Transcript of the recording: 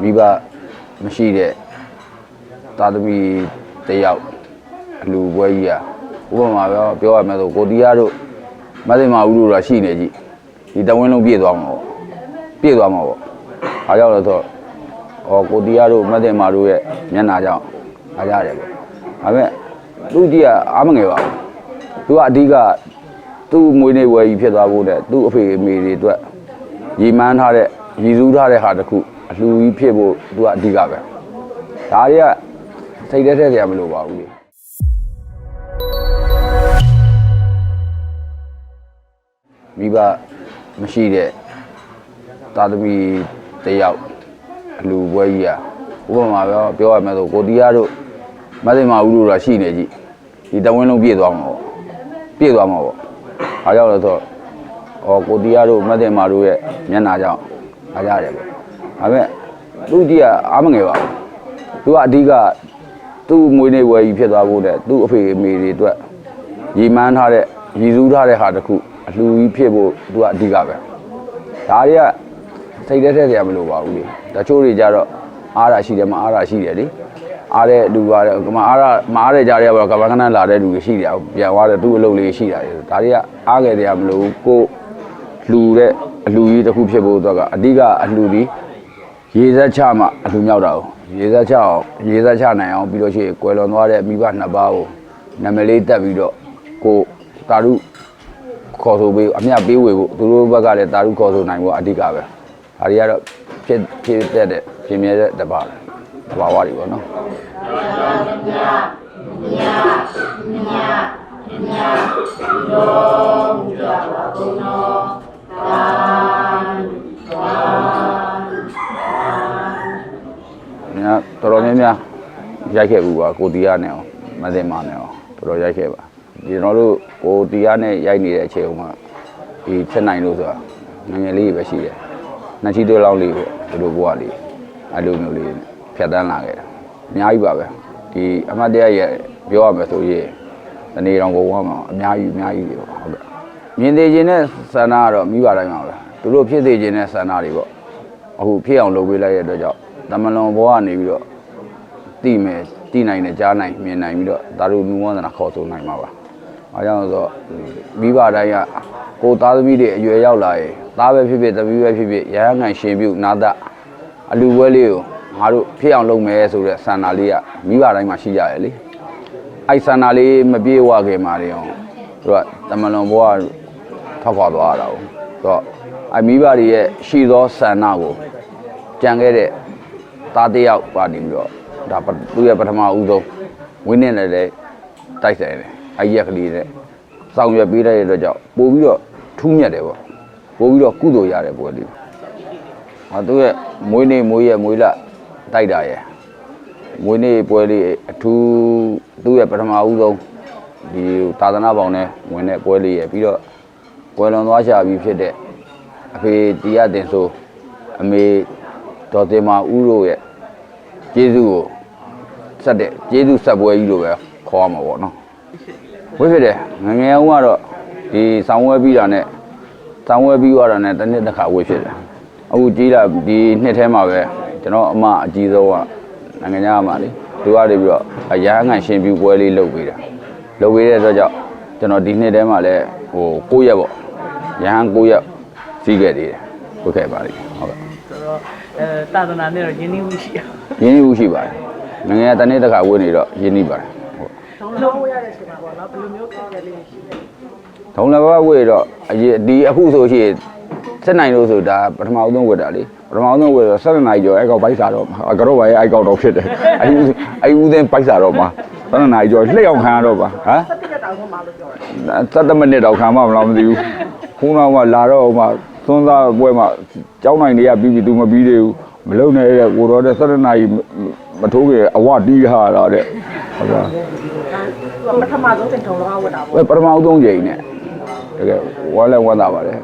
မိဘမရှိတဲ့သားသမီးတစ်ယောက်အလူပွဲကြီးอ่ะဥပမာပြောပြောရမယ်ဆိုကိုတီးယားတို့မသိမာဘူးတို့တော့ရှိနေကြည့်ဒီတဝင်းလုံးပြည့်သွားမှာပေါ့ပြည့်သွားမှာပေါ့အားကြောင့်လို့ဆိုတော့ဟောကိုတီးယားတို့မသိမာတို့ရဲ့မျက်နှာကြောင့်အားရတယ်ပေါ့ဒါပေမဲ့သူကြီးကအားမငယ်ပါဘူးသူကအဓိကသူ့မွေးနေ့ဝယ်ကြီးဖြစ်သွားဖို့တဲ့သူ့အဖေအမေတွေအတွက်ရည်မှန်းထားတဲ့ရည်စူးထားတဲ့ဟာတစ်ခုအလှူကြီးဖြစ်ဖို့သူကအဓိကပဲဒါတွေကစိတ်ထဲထည့်စရာမလိုပါဘူးလေမိဘမရှိတဲ့သားသမီးတစ်ယောက်အလူပွဲကြီးอ่ะဥပမာပြောပြောရမယ်ဆိုကိုတီးယားတို့မသိမာဘူးတို့တော့ရှိနေကြည့်ဒီတဝင်းလုံးပြည့်သွားမှာပေါ့ပြည့်သွားမှာပေါ့အားကြောင့်လို့ဆိုတော့ဟောကိုတီးယားတို့မသိမာတို့ရဲ့မျက်နှာကြောင့် အားရတယ်ပေါ့ဒါပေမဲ့သူကြီးကအားမငယ်ပါဘူးသူကအဓိကသူ့မွေးနေ့ဝယ်ကြီးဖြစ်သွားဖို့တဲ့သူ့အဖေအမေတွေအတွက်ရည်မှန်းထားတဲ့ရည်စူးထားတဲ့ဟာတစ်ခုအလှူကြီးဖြစ်ဖို့သူကအဓိကပဲဒါတွေကစိတ်ထဲထည့်စရာမလိုပါဘူးလေတချို့တွေကြတော့အားရရှိတယ်မအားရရှိတယ်လေအားတဲ့လူပါတဲ့မအားရမအားတဲ့ကြားတွေကပေါ့ကဘာကနလာတဲ့လူတွေရှိတယ်ပြန်သွားတဲ့သူ့အလုပ်လေးရှိတာတွေဒါတွေကအားခဲ့တယ်မလို့ကို လှူတဲ့အလှူကြီးတစ်ခုဖြစ်ဖို့အတွက်ကအဓိကအလှူကြီးရေစက်ချမှအလှမြောက်တာကိုရေစက်ချအောင်ရေစက်ချနိုင်အောင်ပြီးတော့ရှိရင်ကွယ်လွန်သွားတဲ့မိဘနှစ်ပါးကိုနာမည်လေးတက်ပြီးတော့ကိုတာရုခေါ်ဆိုပေးအမြတ်ပေးဝေဖို့သူတို့ဘက်ကလည်းတာရုခေါ်ဆိုနိုင်ဖို့အဓိကပဲဒါတွေကတော့ဖြစ်ဖြစ်တဲ့တဲ့ပြင်မြဲတဲ့တပါတဘာဝတွေပေါ့နော်။ညာတော်တော်များ များရိုက်ခဲ့ဘူးပါကိုတီးယားနဲ့အောင်မသိမနဲ့အောင်တော်တော်ရိုက်ခဲ့ပါ။ဒီကျွန်တော်တို့ကိုတီးယားနဲ့ရိုက်နေတဲ့အချိန်မှာဒီချက်နိုင်လို့ဆိုတာငယ်ငယ်လေးပဲရှိတယ်။နှစ်ချီတိုးလောက်လေးပေါ့ဒီလိုဘွားလေးအဲ့လိုမျိုးလေးဖြတ်တန်းလာခဲ့တာ။အများကြီးပါပဲ။ဒီအမတ်တရရဲ့ပြောရမယ်ဆိုရင်တနေ့တော့ဘုံမှာအများကြီးအများကြီးတွေပေါ့ဟုတ်ကဲ့။မြင်သေးခြင်းနဲ့ဆန္ဒကတော့မိဘတိုင်းပါပဲ။သူတို့ဖြစ်သေးခြင်းနဲ့ဆန္ဒတွေပေါ့။အခုဖြစ်အောင်လုပ်ပေးလိုက်တဲ့အတွက်ကြောင့် တမလွန်ဘောကနေပြီးတော့တိမယ်တိနိုင်တယ်ကြားနိုင်မြင်နိုင်ပြီးတော့ဒါတို့နူဝန္ဒနာခေါ်ဆိုနိုင်မှာပါ။အားကြောင့်ဆိုတော့မိဘတိုင်းကကိုယ်သားသမီးတွေအရွယ်ရောက်လာရင်သားပဲဖြစ်ဖြစ်သမီးပဲဖြစ်ဖြစ်ရဟန်းငံရှင်ပြုနာတအလူပွဲလေးကိုငါတို့ဖြစ်အောင်လုပ်မယ်ဆိုတဲ့ဆန္ဒလေးကမိဘတိုင်းမှာရှိကြတယ်လေ။အဲ့ဆန္ဒလေးမပြေဝခင်မှာတွေအောင်သူကတမလွန်ဘောကထောက်ခွာသွားတာကိုဆိုတော့အမိဘတွေရဲ့ရှိသောဆန္ဒကိုကြံခဲ့တဲ့ သားတစ်ယောက်ပါနေပြီးတော့ဒါပသူ့ရဲ့ပထမဦးဆုံးဝင်းနဲ့လည်းတိုက်ဆိုင်တယ်အကြီးရက်ကလေးနဲ့စောင့်ရွက်ပေးတဲ့အတွက်ကြောင့်ပို့ပြီးတော့ထူးမြတ်တယ်ပေါ့ပို့ပြီးတော့ကုသိုလ်ရတယ်ပွဲလေးဟာသူ့ရဲ့မွေးနေ့မွေးရက်မွေးလတိုက်တာရဲ့မွေးနေ့ပွဲလေးအထူးသူ့ရဲ့ပထမဦးဆုံးဒီသာသနာပေါင်းနဲ့ဝင်တဲ့ပွဲလေးရဲ့ပြီးတော့ပွဲလွန်သွားရှာပြီးဖြစ်တဲ့အဖေတရားတင်ဆိုအမေ ဒေါ်တင်မာဦးတို့ရဲ့ကျေးဇူးကိုဆက်တဲ့ကျေးဇူးဆက်ပွဲကြီးလို့ပဲခေါ်ရမှာပေါ့နော်ဝိဖြစ်တယ်ငယ်ငယ်ဦးကတော့ဒီဆောင်းဝဲပြီးတာနဲ့ဆောင်းဝဲပြီးသွားတာနဲ့တစ်နှစ်တစ်ခါဝိဖြစ်တယ်အခုကြီးလာဒီနှစ်ထဲမှာပဲကျွန်တော်အမအကြီးဆုံးကနိုင်ငံခြားအမလေးသူကနေပြီးတော့အရဟန်းငံရှင်ပြူပွဲလေးလုပ်ပေးတာလုပ်ပေးတဲ့အတွက်ကြောင့်ကျွန်တော်ဒီနှစ်ထဲမှာလည်းဟို9ရက်ပေါ့ရဟန်း9ရက်စီးခဲ့သေးတယ်ဟုတ်ခဲ့ပါလိမ့်ဟုတ်ကဲ့ဆိုတော့ အဲတာသနာနဲ့တော့ယဉ်ကျေးမှုရှိအောင်ရင်းနှီးမှုရှိပါတယ်။ငယ်ငယ်တနေ့တစ်ခါဝင်နေတော့ရင်းနှီးပါတယ်ဟုတ်တောင်းလို့ရတဲ့အချိန်မှာပေါ့နော်ဘယ်လိုမျိုးခက်ခဲလေးရှိလဲ။ထုံလည်းဘဝေတော့အရေးဒီအခုဆိုရှိရင်စက်နိုင်လို့ဆိုဒါပထမဦးဆုံးဝတ်တာလေပထမဦးဆုံးဝတ်တော့7နိုင်ကျော်အဲ့ကောက်ပိုက်စားတော့အကတော့ပါရဲ့အဲ့ကောက်တော့ဖြစ်တယ်။အဲ့ဦးအဲ့ဦးသိန်းပိုက်စားတော့မှာ7နိုင်ကျော်လှည့်အောင်ခံရတော့ပါဟမ်စက်တက်တောင်းဆုံးမှာလို့ပြောတယ်7မိနစ်တော့ခံမမလားမသိဘူး။ခုနကမှလာတော့မှ သွန်းသားပွဲမှာကြောင်းနိုင်တွေကပြီးပြီသူမပြီးသေးဘူးမလုံနဲ့တဲ့ကိုတော့တဲ့7နိုင်မထိုးခင်အဝတီးဟာတာတဲ့ဟုတ်ကဲ့သူကပထမဆုံးတင်ထုံလောကဝတ်တာပေါ့ပဲပထမဦးဆုံးချိန်နဲ့တကယ်ဝမ်းလဲဝမ်းသာပါတယ်